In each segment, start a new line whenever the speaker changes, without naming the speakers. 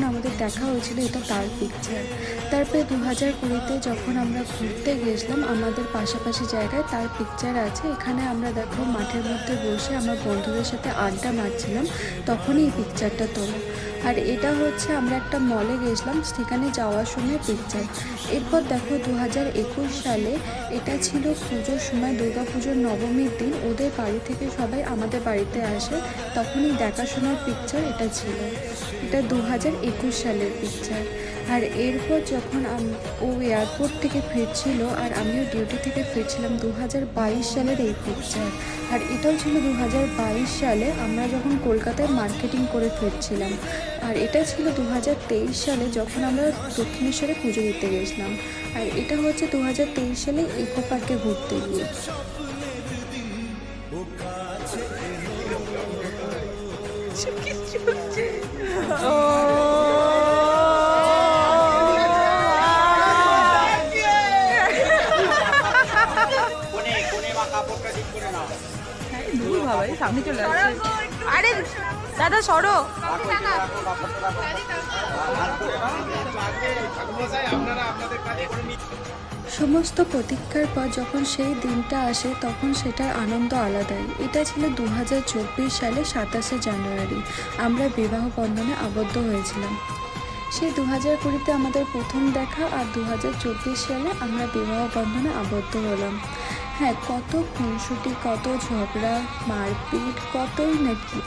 una হাজার কুড়িতে যখন আমরা ঘুরতে গেছিলাম, আমাদের পাশাপাশি জায়গায় তার পিকচার আছে। এখানে আমরা দেখো মাঠের মধ্যে বসে আমার বন্ধুদের সাথে আড্ডা মারছিলাম, তখনই এই পিকচারটা তোলা। আর এটা হচ্ছে আমরা একটা মলে গেছিলাম, সেখানে যাওয়ার সময় পিকচার এরপর দেখো দু হাজার একুশ সালে এটা ছিল পুজোর সময় দুর্গা পুজোর নবমীর দিন, ওদের বাড়ি থেকে সবাই আমাদের বাড়িতে আসে, তখনই দেখাশোনার পিকচার এটা ছিল। এটা দু হাজার একুশ সালের পিকচার আর এরপর যখন ও এয়ারপোর্ট থেকে ফিরছিল, আর আমিও ডিউটি থেকে ফিরছিলাম দু হাজার বাইশ সালের এই পিকচার আর এটাও ছিল দু হাজার বাইশ সালে, আমরা যখন কলকাতায় মার্কেটিং করে ফিরছিলাম। আর এটা ছিল দু হাজার তেইশ সালে, যখন আমরা দক্ষিণেশ্বরে পুজো দিতে গেছিলাম। আর এটা হচ্ছে দু হাজার তেইশ সালে ইকো পার্কে ঘুরতে গিয়ে।
কোনে
সামনে চলে আসছে। আরে, দাদা, সরো।
সমস্ত প্রতীক্ষার পর যখন সেই দিনটা আসে, তখন সেটার আনন্দ আলাদাই। এটা ছিল দু হাজার চব্বিশ সালে সাতাশে জানুয়ারি। আমরা বিবাহ বন্ধনে আবদ্ধ হয়েছিলাম। সেই দু হাজার কুড়িতে আমাদের প্রথম দেখা আর দু হাজার চব্বিশ সালে আমরা বিবাহ বন্ধনে আবদ্ধ হলাম। হ্যাঁ কত খুনসুটি, কত ঝগড়া, মারপিট কতই নাকি।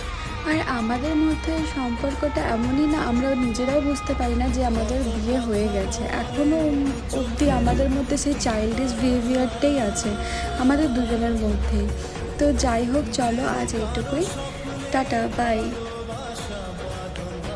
আর আমাদের মধ্যে সম্পর্কটা এমনই না আমরা নিজেরাও বুঝতে পারি না যে আমাদের বিয়ে হয়ে গেছে। এখনও অবধি আমাদের মধ্যে সেই চাইল্ডিশ বিহেভিয়ারটাই আছে, আমাদের দুজনের মধ্যেই তো যাই হোক, চলো আজ এইটুকুই। Tata bye